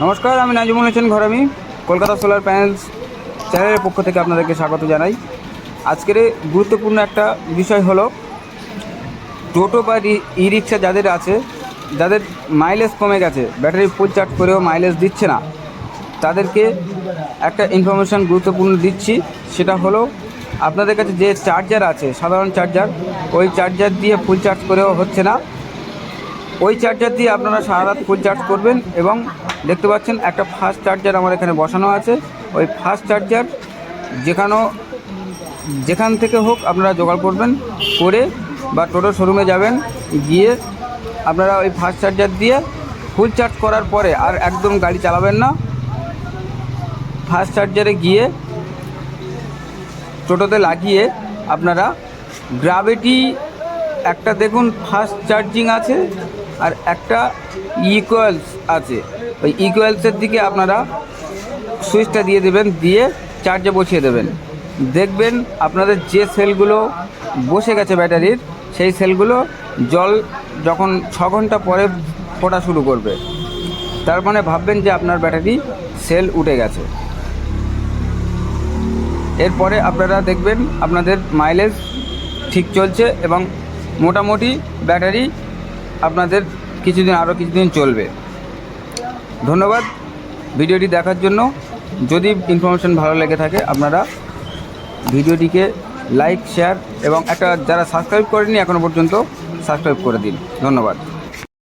নমস্কার, আমি নাজমুল হোসেন ঘরামি, Kolkata solar panels চ্যানেলের পক্ষ থেকে আপনাদেরকে স্বাগত জানাই। আজকের গুরুত্বপূর্ণ একটা বিষয় হলো, টোটো বা ই রিক্সা যাদের আছে, যাদের মাইলেজ কমে গেছে ব্যাটারি ফুল চার্জ করেও মাইলেজ দিচ্ছে না, তাদেরকে একটা ইনফরমেশান গুরুত্বপূর্ণ দিচ্ছি, সেটা হলো, আপনাদের কাছে যে চার্জার আছে, সাধারণ চার্জার ওই চার্জার দিয়ে ফুল চার্জ করেও হচ্ছে না। ওই চার্জার দিয়ে আপনারা সারা রাত ফুল চার্জ করবেন এবং দেখতে পাচ্ছেন একটা ফাস্ট চার্জার আমার এখানে বসানো আছে। ওই ফাস্ট চার্জার যেখানেও যেখান থেকে হোক আপনারা জোগাড় করবেন, করে বা টোটো শোরুমে যাবেন, গিয়ে আপনারা ওই ফাস্ট চার্জার দিয়ে ফুল চার্জ করার পরে আর একদম গাড়ি চালাবেন না। ফাস্ট চার্জারে গিয়ে টোটোতে লাগিয়ে আপনারা গ্রাভিটি একটা দেখুন ফাস্ট চার্জিং আছে। আর একটা ইকুয়ালস আছে। ওই ইকুয়ালসের দিকে আপনারা সুইচটা দিয়ে দেবেন, দিয়ে চার্জে বসিয়ে দেবেন। দেখবেন আপনাদের যে সেলগুলো বসে গেছে ব্যাটারির, সেই সেলগুলো জল যখন ছ ঘণ্টা পরে ফোটা শুরু করবে। তার মানে ভাববেন যে আপনার ব্যাটারি সেল উঠে গেছে। এরপরে আপনারা দেখবেন আপনাদের মাইলেজ ঠিক চলছে এবং মোটামুটি ব্যাটারি আপনাদের কিছুদিন, আরও কিছুদিন চলবে। ধন্যবাদ ভিডিওটি দেখার জন্য। যদি ইনফরমেশন ভালো লেগে থাকে, আপনারা ভিডিওটিকে লাইক শেয়ার এবং একটা যারা সাবস্ক্রাইব করেনি এখনও পর্যন্ত সাবস্ক্রাইব করে দিন। ধন্যবাদ।